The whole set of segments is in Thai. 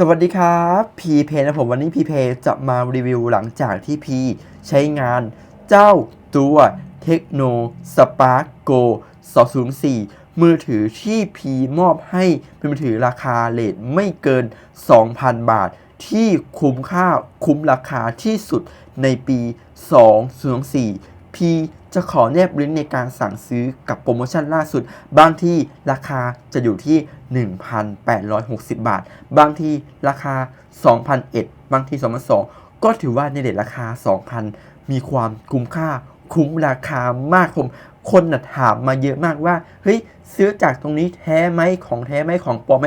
สวัสดีครับพีเพนะผมวันนี้พีเพจะมารีวิวหลังจากที่พีใช้งานเจ้าตัวเทคโนสปาร์กโก204 มือถือที่พีมอบให้เป็นมือถือราคาเลทไม่เกิน 2,000 บาท ที่คุ้มค่าคุ้มราคาที่สุดในปี 2024พี จะขอแนบลิงก์ในการสั่งซื้อกับโปรโมชั่นล่าสุด บางที่ราคาจะอยู่ที่ 1,860 บาท บางที่ราคา 2,001บางที่2,002ก็ถือว่าในเด็ดราคา 2,000 มีความคุ้มค่า คุ้มราคามากผมคนน่ะถามมาเยอะมากว่า เฮ้ยซื้อจากตรงนี้แท้ไหมของแท้ไหมของปลอมไหม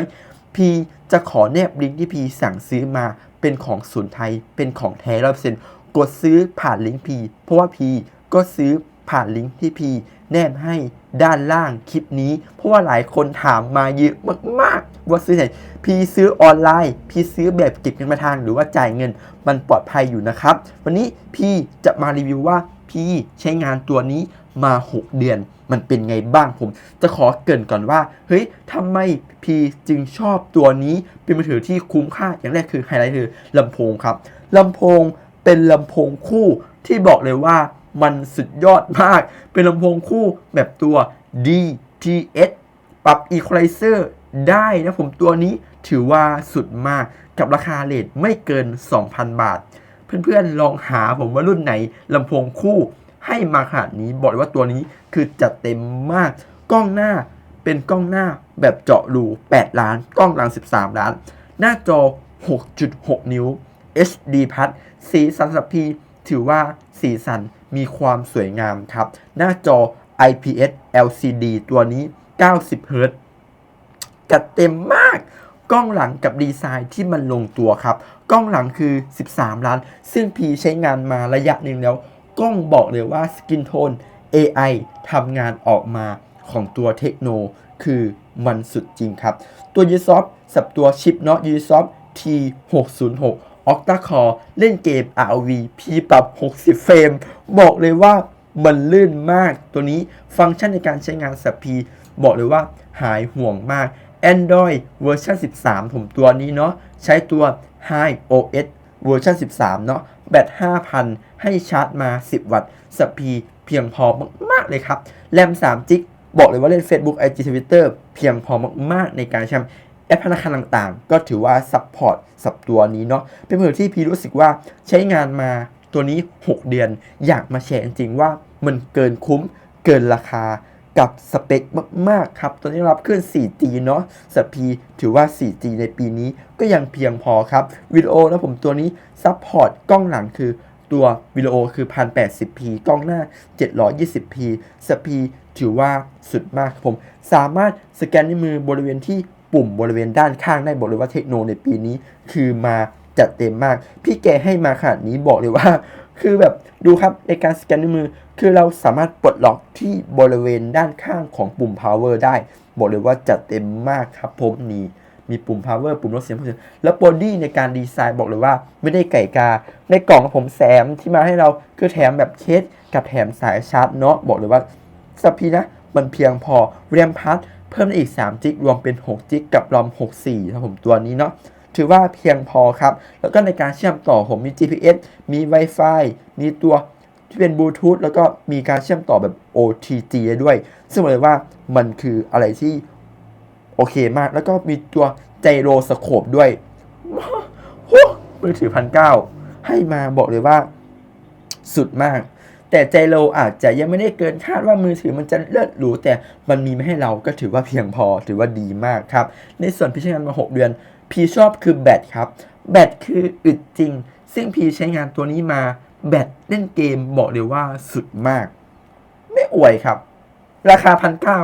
พีจะขอแนบลิงก์ที่พีสั่งซื้อมาเป็นของศูนย์ไทย เป็นของแท้ร้อยเปอร์เซ็นต์กดซื้อผ่านลิงก์พีเพราะว่าพีก็ซื้อ ผ่านลิงก์ที่พีแนบให้ด้านล่างคลิปนี้ เพราะว่าหลายคนถามมาเยอะมากๆ ว่าซื้อไหนพีซื้อออนไลน์พีซื้อแบบเก็บเงินมาทางหรือว่าจ่ายเงินมันปลอดภัยอยู่นะครับ วันนี้พีจะมารีวิวว่าพีใช้งานตัวนี้มา 6 เดือนมันเป็นไงบ้างผม จะขอเกินก่อนว่า เฮ้ยทำไมพีจึงชอบตัวนี้เป็นมือถือที่คุ้มค่าอย่างแรกคือไฮไลท์คือลำโพงครับลำโพงเป็นลำโพงคู่ที่บอกเลยว่า มันสุดยอดมาก เป็นลำโพงคู่แบบตัว DTS ปรับ Equalizer ได้นะผมตัวนี้ถือว่าสุดมากกับราคาเลทไม่เกิน 2,000 บาท เพื่อนๆ ลองหาผมว่ารุ่นไหนลำโพงคู่ให้มาขนาดนี้บอกเลยว่าตัวนี้คือจัดเต็มมาก กล้องหน้าเป็นกล้องหน้าแบบเจาะรู8 ล้าน กล้องหลัง 13 ล้าน หน้าจอ 6.6 นิ้ว HD พัดสีสันสับพี ถือว่าสีสันมีความสวยงามครับ หน้าจอ IPS LCD ตัวนี้ 90 Hz จัดเต็มมาก กล้องหลังกับดีไซน์ที่มันลงตัวครับ กล้องหลังคือ 13 ล้าน ซึ่งพีใช้งานมาระยะหนึ่งแล้ว กล้องบอกเลยว่าสกินโทน AI ทำงานออกมาของตัวเทคโน คือมันสุดจริงครับ ตัว u s o f t สับตัวชิปเนาะ u s o f t T606 Octa Core เล่นเกม RV พีปรับ 60 เฟรม บอกเลยว่ามันลื่นมากตัวนี้ฟังก์ชันในการใช้งานสับพีบอกเลยว่าหายห่วงมาก Android เวอร์ชัน13 ผมตัวนี้เนาะใช้ตัว High OS เวอร์ชัน13 เนาะแบต 5,000 ให้ชาร์จมา 10 วัตต์สปีเพียงพอมากๆเลยครับ แรม3จิกบอกเลยว่าเล่น Facebook IG Twitter เพียงพอมากๆในการใช้ แอปธนาคารต่างๆ ก็ถือว่าซัพพอร์ตสับตัวนี้เนาะเป็นมือที่พี่รู้สึกว่าใช้งานมาตัวนี้ 6 เดือน อยากมาแชร์จริงๆว่ามันเกินคุ้มเกินราคากับสเปคมากๆครับ ตัวนี้รับขึ้น 4G เนาะสปีถือว่า 4G ในปีนี้ก็ยังเพียงพอครับวิดีโอนะผมตัวนี้ซัพพอร์ตกล้องหลังคือตัววิดีโอคือ 1080p กล้องหน้า 720p สปีถือว่าสุดมากครับผม สามารถสแกนในมือบริเวณที่ ปุ่มบริเวณด้านข้างได้บอกเลยว่าเทคโนในปีนี้ คือมาจัดเต็มมาก พี่แกให้มาขนาดนี้บอกเลยว่า คือแบบดูครับในการสแกนนิ้วมือ คือเราสามารถปลดล็อกที่บริเวณด้านข้างของปุ่ม power ได้ บอกเลยว่าจัดเต็มมากครับผมนี่มีปุ่ม power ปุ่มลดเสียงพูดแล้วบอดี้ในการดีไซน์บอกเลยว่าไม่ได้ไก่กา ในกล่องผมแซมที่มาให้เราคือแถมแบบเคสกับแถมสายชาร์จเนาะบอกเลยว่าสปีนะมันเพียงพอเรียมพัท เพิ่มได้อีก 3 จิกรวมเป็น 6 จิกกับรอม 64ครับผมตัวนี้เนาะถือว่าเพียงพอครับ แล้วก็ในการเชื่อมต่อผมมี GPS มี Wi-Fi มีตัวที่เป็นบลูทูธแล้วก็มีการเชื่อมต่อแบบ OTG ด้วย ซึ่งบอกเลยว่ามันคืออะไรที่โอเคมาก แล้วก็มีตัวไจโรสโคปด้วยมือถือพันเก้าให้มาบอกเลยว่า สุดมาก แต่ใจโลอาจจะยังไม่ได้เกินคาดว่ามือถือมันจะเลิศหรูแต่มันมีมาให้เราก็ถือว่าเพียงพอถือว่าดีมากครับ ในส่วนพี่ใช้งานมา 6 เดือน พีชอบคือแบตครับ แบตคืออึดจริง ซึ่งพีใช้งานตัวนี้มาแบตเล่นเกมบอกเลยว่าสุดมาก ไม่อวยครับ ราคาพันเก้า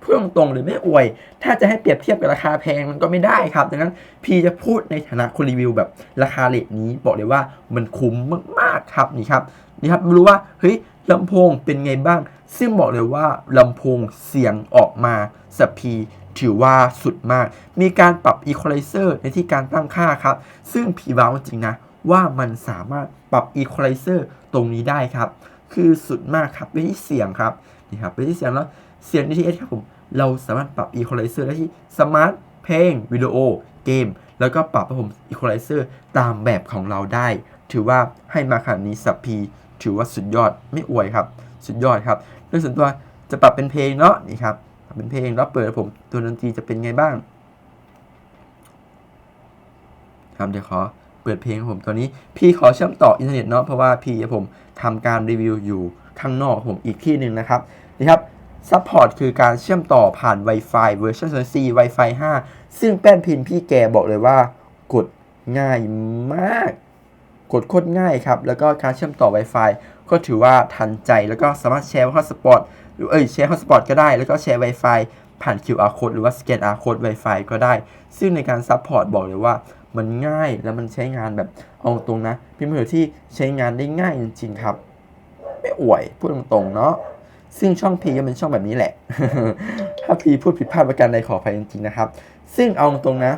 พูดตรงๆเลยไม่อวย ถ้าจะให้เปรียบเทียบกับราคาแพงมันก็ไม่ได้ครับ ดังนั้นพีจะพูดในฐานะคนรีวิวแบบราคาเลทนี้บอกเลยว่ามันคุ้มมากครับนี่ครับนี่ครับไม่รู้ว่าเฮ้ยลำโพงเป็นไงบ้าง ซึ่งบอกเลยว่าลำโพงเสียงออกมาสปีถือว่าสุดมาก มีการปรับ Equalizer ในที่การตั้งค่าครับ ซึ่งพีว้าวจริงนะ ว่ามันสามารถปรับ Equalizer ตรงนี้ได้ครับ คือสุดมากครับไปที่เสียงครับนี่ครับไปที่เสียงแล้วเสียง DTS ครับผมเราสามารถปรับ Equalizer ได้ที่สมาร์ทเพลงวิดีโอเกม แล้วก็ปรับระบบ Equalizer ตามแบบของเราได้ ถือว่าให้มาขนาดนี้สับพีถือว่าสุดยอดไม่อวยครับ สุดยอดครับโดยส่วนตัวจะปรับเป็นเพลงเนาะนี่ครับปรับเป็นเพลงแล้วเปิดผมตัวดนตรีจะเป็นไงบ้างครับเดี๋ยวขอเปิดเพลงของผมตัวนี้ พี่ขอเชื่อมต่ออินเทอร์เน็ตเนาะเพราะว่าพี่กับผมทำการรีวิวอยู่ข้างนอกผมอีกที่หนึ่งนะครับนี่ครับซัพพอร์ตคือการเชื่อมต่อผ่าน Wi-Fi เวอร์ชัน4 Wi-Fi 5 ซึ่งแป้นพินพี่แกบอกเลยว่ากดง่ายมาก กดโคตรง่ายครับ แล้วก็การเชื่อมต่อ Wi-Fi ก็ถือว่าทันใจ แล้วก็สามารถแชร์ฮอตสปอตหรือเอ้ยแชร์ฮอตสปอตก็ได้ แล้วก็แชร์ Wi-Fi ผ่าน QR code หรือว่าสแกน R code Wi-Fi ก็ได้ ซึ่งในการซัพพอร์ตบอกเลยว่ามันง่ายแล้วมันใช้งานแบบเอาตรงนะเป็นมือถือที่ใช้งานได้ง่ายจริง ๆ ครับ ไม่อวยพูดตรงๆเนาะซึ่งช่องพีก็เป็นช่องแบบนี้แหละ ถ้าพีพูดผิดพลาดประการใดขออภัยจริงๆนะครับ ซึ่งเอาตรงนะ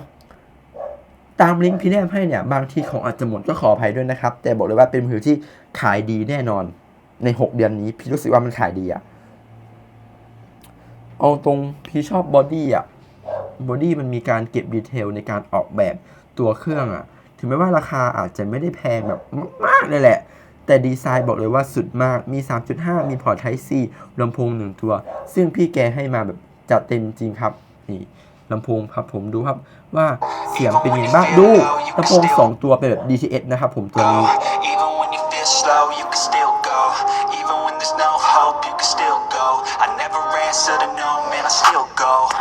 ตามลิงก์พี่แนมให้เนี่ยบางที่ของอาจจะหมดก็ขออภัยด้วยนะครับ แต่บอกเลยว่าเป็นมือถือที่ขายดีแน่นอน ใน 6 เดือนนี้ พี่รู้สึกว่ามันขายดีอะเอาตรงพี่ชอบบอดี้อะบอดี้มันมีการเก็บดีเทลในการออกแบบตัวเครื่องอะถึงแม้ว่าราคาอาจจะไม่ได้แพงแบบมากๆเลยแหละ แต่ดีไซน์บอกเลยว่าสุดมากมี 3.5 มีพอร์ต Type C ลำโพงหนึ่งตัว ซึ่งพี่แกให้มาแบบจัดเต็มจริงครับนี่ ลำโพงครับผมดูครับว่าเสียงเป็นยังไงบ้างดูลำโพงสองตัวเป็นแบบ DTS นะครับผมตัวนี้ I never ran, so to no man, I.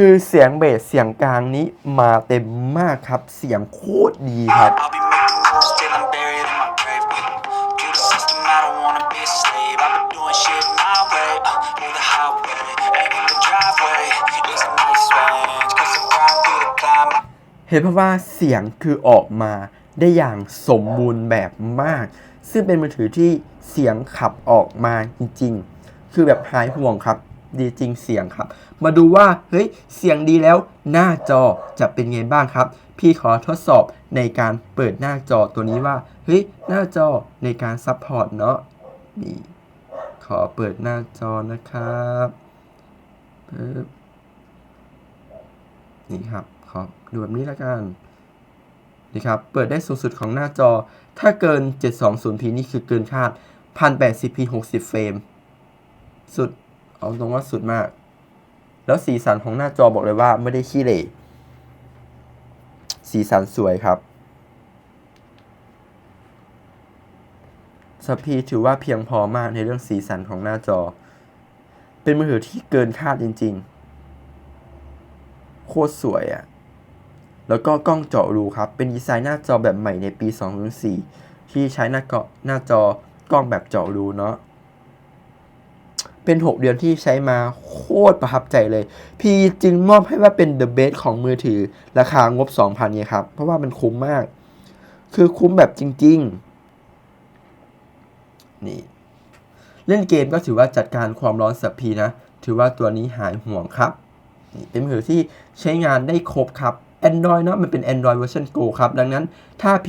คือเสียงเบสเสียงกลางนี้มาเต็มมากครับ เสียงโคตรดีครับ I'll be making moves till I'm buried in my grave. To the system, I don't wanna be a slave. I've been doing shit my way, uh, through the highway. And in the driveway is a nice range. Cause I grind through the climb. เห็นเพราะว่าเสียงคือออกมาได้อย่างสมบูรณ์แบบมาก ซึ่งเป็นมือถือที่เสียงขับออกมาจริงๆ คือแบบหายห่วงครับ ดีจริงเสียงครับ มาดูว่าเฮ้ยเสียงดีแล้วหน้าจอจะเป็นไงบ้างครับ พี่ขอทดสอบในการเปิดหน้าจอตัวนี้ว่าเฮ้ยหน้าจอในการซัพพอร์ตเนาะนี่ขอเปิดหน้าจอนะครับปึ๊บนี่ครับขอดูแบบนี้แล้วกันนี่ครับเปิดได้สูงสุดของหน้าจอ ถ้าเกิน 720p นี่คือเกินคาด 1080p 60 เฟรม สุด เอาตรงว่าสุดมาก แล้วสีสันของหน้าจอบอกเลยว่าไม่ได้ขี้เหร่สีสันสวยครับสปีถือว่าเพียงพอมากในเรื่องสีสันของหน้าจอ เป็นมือถือที่เกินคาดจริง ๆ โคตรสวยอะ่ะ แล้วก็กล้องเจาะรูครับ เป็นดีไซน์หน้าจอแบบใหม่ในปี 2004 ที่ใช้หน้าเกาะหน้าจอกล้องแบบเจาะรูเนาะ เป็น 6 เดือนที่ใช้มาโคตรประทับใจเลย พี่จึงมอบให้ว่าเป็น the best ของมือถือราคางบ 2,000เนี่ยครับ เพราะว่ามันคุ้มมาก คือคุ้มแบบจริง ๆ นี่ เล่นเกมก็ถือว่าจัดการความร้อนสับพีนะ ถือว่าตัวนี้หายห่วงครับ เป็นมือถือที่ใช้งานได้ครบครับ Android เนาะมันเป็น Android version Go ครับ ดังนั้นถ้า P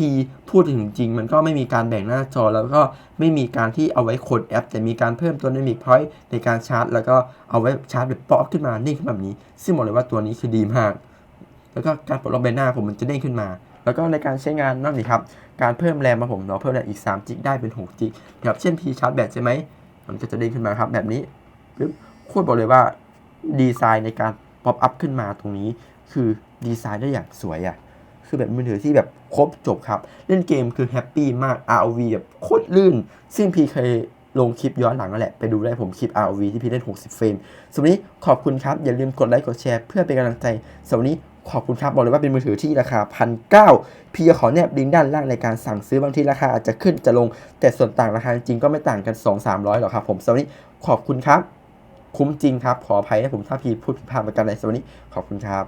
พูดถึงจริง มันก็ไม่มีการแบ่งหน้าจอ แล้วก็ไม่มีการที่เอาไว้กดแอป แต่มีการเพิ่มตัว Dynamic Point ในการชาร์จ แล้วก็เอาไว้ชาร์จแบบป๊อปขึ้นมานิ่งขึ้นแบบนี้ ซึ่งบอกเลยว่าตัวนี้คือดีมาก แล้วก็การปลดล็อกใบหน้าผมมันจะเด้งขึ้นมาแล้วก็ในการใช้งานนอกนี้ครับ การเพิ่มแรมมาผมเนาะเพิ่มแรมอีก3จิกได้เป็น6จิกครับเช่น P ชาร์จแบตใช่ไหม มันก็จะเด้งขึ้นมาครับแบบนี้ปึ๊บโคตรบอกเลยว่าดีไซน์ในการป๊อปอัพขึ้นมาตรงนี้ คือ ดีไซน์ได้อย่างสวยอะ่ะคือแบบมือถือที่แบบครบจบครับ เล่นเกมคือแฮปปี้มาก ROV แบบโคตรลื่น ซึ่งพี่เคยลงคลิปย้อนหลังนั่นแหละ ไปดูได้ผมคลิป ROV ที่พี่เล่น 60 เฟรมสำหรับวันนี้ขอบคุณครับ อย่าลืมกดไลค์กดแชร์เพื่อเป็นกำลังใจสำหรับวันนี้ขอบคุณครับ บอกเลยว่าเป็นมือถือที่ราคาพันเก้าพี่จะขอแนบลิงก์ด้านล่างในการสั่งซื้อบางทีราคาอาจจะขึ้นจะลง แต่ส่วนต่างราคาจริงก็ไม่ต่างกัน 2-300หรอกครับผมสำหรับวันนี้ขอบคุณครับ คุ้มจริงครับขออภัยนะผมถ้าพี่พูดผิดพลาดประการใดสำหรับวันนี้ขอบคุณครับ